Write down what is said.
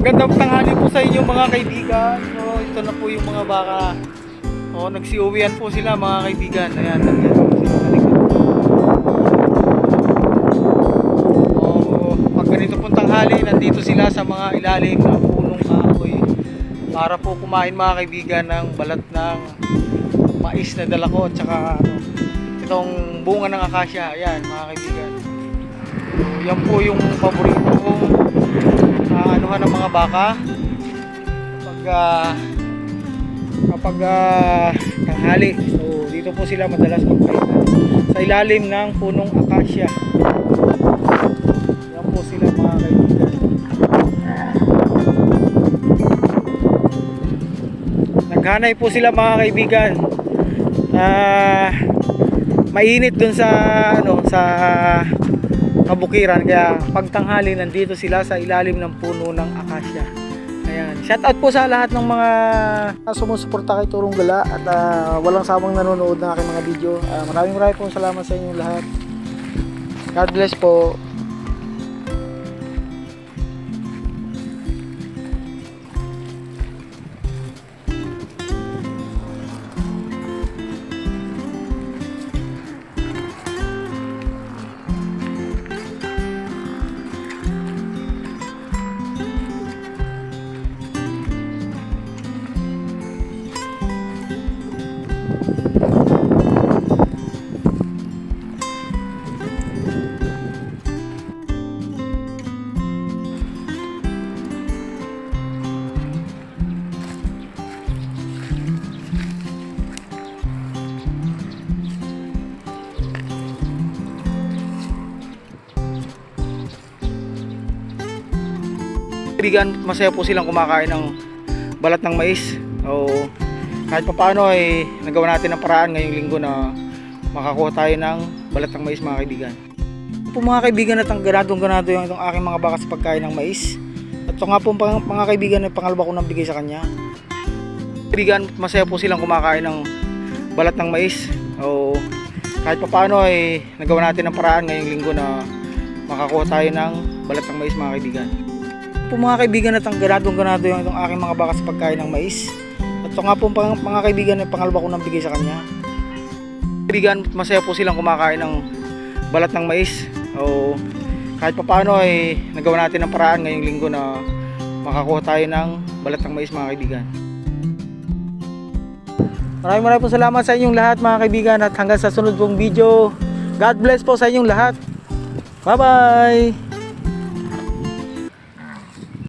Magandang tanghali po sa inyo mga kaibigan. So, ito na po yung mga baka. O, nagsiuwian po sila mga kaibigan. Ayan, ayan. O, pag ganito pong tanghali, nandito sila sa mga ilalim ng punong kahoy. Para po kumain mga kaibigan ng balat ng mais na dala ko. Tsaka ano, itong bunga ng akasya. Ayan mga kaibigan. So, yan po yung paborito kong uh, anuhan ng mga baka. Kapag ah, kapag ah, tanghali. So dito po sila madalas magpahinga. Sa ilalim ng punong akasya. Yan po sila mga kaibigan. Naghanay po sila mga kaibigan. Ah, mainit dun sa ano sa kabukiran. Kaya pagtanghali nandito sila sa ilalim ng puno ng akasya. Ayan. Shout out po sa lahat ng mga sumusuporta kay Turong Gala at ah, walang samang nanonood ng aking mga video. Ah, maraming maraming po salamat sa inyong lahat. God bless po kaibigan masaya po silang kumakain ng balat ng mais. O kahit pa paano ay nagawa natin ng paraan ngayong linggo na makakuha tayo ng balat ng mais mga kaibigan. Po mga kaibigan at ang ganadong ganado yung itong aking mga baka sa pagkain ng mais. At ito nga po pang- mga kaibigan ay pangalawa ko nang bigay sa kanya. Kaibigan masaya po silang kumakain ng balat ng mais. O kahit pa paano ay nagawa natin ng paraan ngayong linggo na makakuha tayo ng balat ng mais mga kaibigan. Po mga kaibigan at ang ganadong ganado yung itong aking mga baka sa pagkain ng mais ito nga po pang, mga kaibigan ay pangalawa ko nang bigay sa kanya. Kaibigan masaya po silang kumakain ng balat ng mais. O kahit pa paano ay nagawa natin ng paraan ngayong linggo na makakuha tayo ng balat ng mais mga kaibigan. Maraming maraming po salamat sa inyong lahat mga kaibigan at hanggang sa sunod pong video. God bless po sa inyong lahat. Bye bye